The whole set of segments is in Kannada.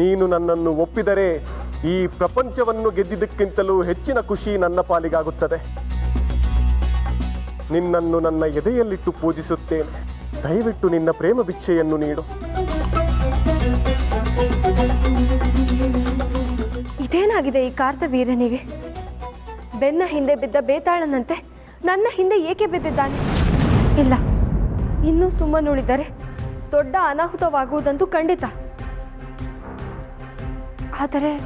ನೀನು ನನ್ನನ್ನು ಒಪ್ಪಿದರೆ ಈ ಪ್ರಪಂಚವನ್ನು ಗೆದ್ದಿದ್ದಕ್ಕಿಂತಲೂ ಹೆಚ್ಚಿನ ಖುಷಿ ನನ್ನ ಪಾಲಿಗಾಗುತ್ತದೆ. ನಿನ್ನನ್ನು ನನ್ನ ಎದೆಯಲ್ಲಿಟ್ಟು ಪೂಜಿಸುತ್ತೇನೆ. ದಯವಿಟ್ಟು ನಿನ್ನ ಪ್ರೇಮ ಭಿಕ್ಷೆಯನ್ನು ನೀಡು. ಇದೇನಾಗಿದೆ ಈ ಕಾರ್ತ ವೀರನಿಗೆ? ಬೆನ್ನ ಹಿಂದೆ ಬಿದ್ದ ಬೇತಾಳನಂತೆ ನನ್ನ ಹಿಂದೆ ಏಕೆ ಬಿದ್ದಿದ್ದಾನೆ? ಇಲ್ಲ, ಇನ್ನೂ ಸುಮ್ಮನುಳಿದರೆ ದೊಡ್ಡ ಅನಾಹುತವಾಗುವುದಂತೂ ಖಂಡಿತ. ಆದರೆ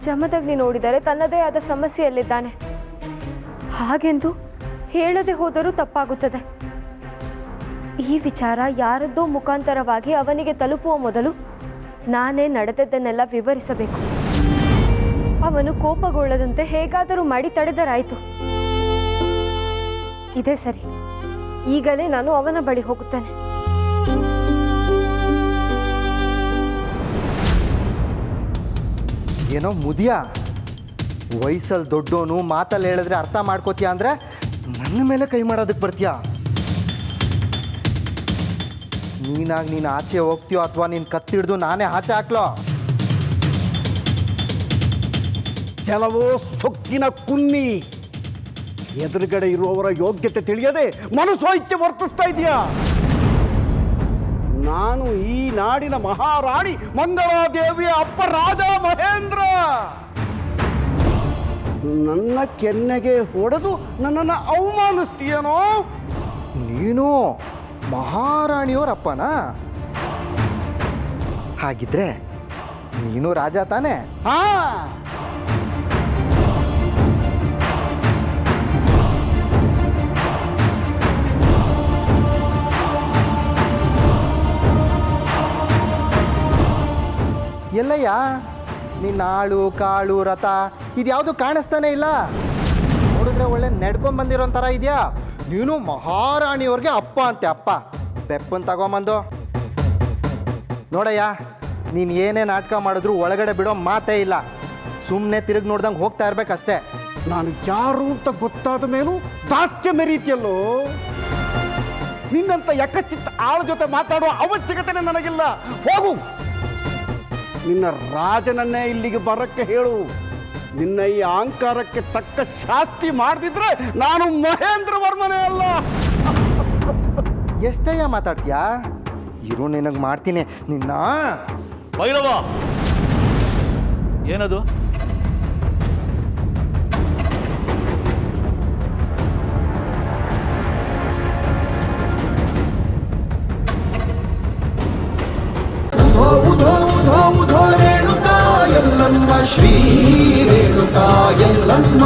ಜಮದಗ್ನಿ ನೋಡಿದರೆ ತನ್ನದೇ ಆದ ಸಮಸ್ಯೆಯಲ್ಲಿದ್ದಾನೆ. ಹಾಗೆಂದು ಹೇಳದೆ ಹೋದರೂ ತಪ್ಪಾಗುತ್ತದೆ. ಈ ವಿಚಾರ ಯಾರದ್ದೋ ಮುಖಾಂತರವಾಗಿ ಅವನಿಗೆ ತಲುಪುವ ಮೊದಲು ನಾನೇ ನಡೆದದ್ದನ್ನೆಲ್ಲ ವಿವರಿಸಬೇಕು. ಅವನು ಕೋಪಗೊಳ್ಳದಂತೆ ಹೇಗಾದರೂ ಮಾಡಿ ತಡೆದರಾಯಿತು. ಇದೇ ಸರಿ. ಈಗಲೇ ನಾನು ಅವನ ಬಳಿ ಹೋಗುತ್ತೇನೆ. ಏನೋ ಮುದಿಯ? ವಯಸ್ಸಲ್ಲಿ ದೊಡ್ಡೋನು ಮಾತಲ್ಲಿ ಹೇಳಿದ್ರೆ ಅರ್ಥ ಮಾಡ್ಕೋತೀಯ ಅಂದರೆ ನನ್ನ ಮೇಲೆ ಕೈ ಮಾಡೋದಕ್ಕೆ ಬರ್ತೀಯಾ? ನೀನಾಗಿ ನೀನು ಆಚೆ ಹೋಗ್ತೀಯೋ ಅಥವಾ ನೀನು ಕತ್ತಿಡ್ದು ನಾನೇ ಆಚೆ ಹಾಕ್ಲೋ? ಕೆಲವು ಸೊಕ್ಕಿನ ಕುನ್ನಿ ಎದುರುಗಡೆ ಇರುವವರ ಯೋಗ್ಯತೆ ತಿಳಿಯದೆ ಮನಸ್ಸೋಯ್ಕೆ ವರ್ತಿಸ್ತಾ ಇದೆಯಾ? ನಾನು ಈ ನಾಡಿನ ಮಹಾರಾಣಿ ಮಂಗಳಾದೇವಿಯ ಅಪ್ಪ ರಾಜ ಮಹೇಂದ್ರ. ನನ್ನ ಕೆನ್ನೆಗೆ ಹೊಡೆದು ನನ್ನನ್ನು ಅವಮಾನಿಸ್ತೀಯನೋ? ನೀನು ಮಹಾರಾಣಿಯವರಪ್ಪನ ಹಾಗಿದ್ರೆ ನೀನು ರಾಜ ತಾನೇ? ಹಾ. ಎಲ್ಲಯ್ಯ? ನಿನ್ನ ಆಳು, ಕಾಳು, ರಥ, ಇದ್ಯಾವುದು ಕಾಣಿಸ್ತಾನೆ ಇಲ್ಲ. ನೋಡಿದ್ರೆ ಒಳ್ಳೆ ನಡ್ಕೊಂಡ್ ಬಂದಿರೋ ಥರ ಇದೆಯಾ? ನೀನು ಮಹಾರಾಣಿಯವ್ರಿಗೆ ಅಪ್ಪ ಅಂತೆ, ಅಪ್ಪ. ಬೆಪ್ಪನ್ ತಗೊಂಬಂದು. ನೋಡಯ್ಯ, ನೀನು ಏನೇ ನಾಟಕ ಮಾಡಿದ್ರು ಒಳಗಡೆ ಬಿಡೋ ಮಾತೇ ಇಲ್ಲ. ಸುಮ್ಮನೆ ತಿರುಗಿ ನೋಡ್ದಂಗೆ ಹೋಗ್ತಾ ಇರ್ಬೇಕಷ್ಟೇ. ನಾನು ಯಾರು ಅಂತ ಗೊತ್ತಾದ ಮೇಲೂ ದಾಟ್ಯ ಮೆರೀತಿಯಲ್ಲೋ? ನಿನ್ನಂತ ಯಕಚಿತ್ತ ಆಳ ಜೊತೆ ಮಾತಾಡುವ ಅವಶ್ಯಕತೆ ನನಗಿಲ್ಲ. ಹೋಗು. ನಿನ್ನ ರಾಜನನ್ನೇ ಇಲ್ಲಿಗೆ ಬರಕ್ಕೆ ಹೇಳು. ನಿನ್ನ ಈ ಅಹಂಕಾರಕ್ಕೆ ತಕ್ಕ ಶಾಸ್ತಿ ಮಾಡದಿದ್ರೆ ನಾನು ಮಹೇಂದ್ರ ವರ್ಮನೇ ಅಲ್ಲ. ಎಷ್ಟಯ್ಯ ಮಾತಾಡ್ತೀಯಾ? ಇರು ನಿನಗೆ ಮಾಡ್ತೀನಿ. ನಿನ್ನ? ಭೈರವ! ಏನದು? Oh, ಉಧೋ ಶ್ರೀ ರೇಣುಕಾ ಎಲ್ಲಮ್ಮ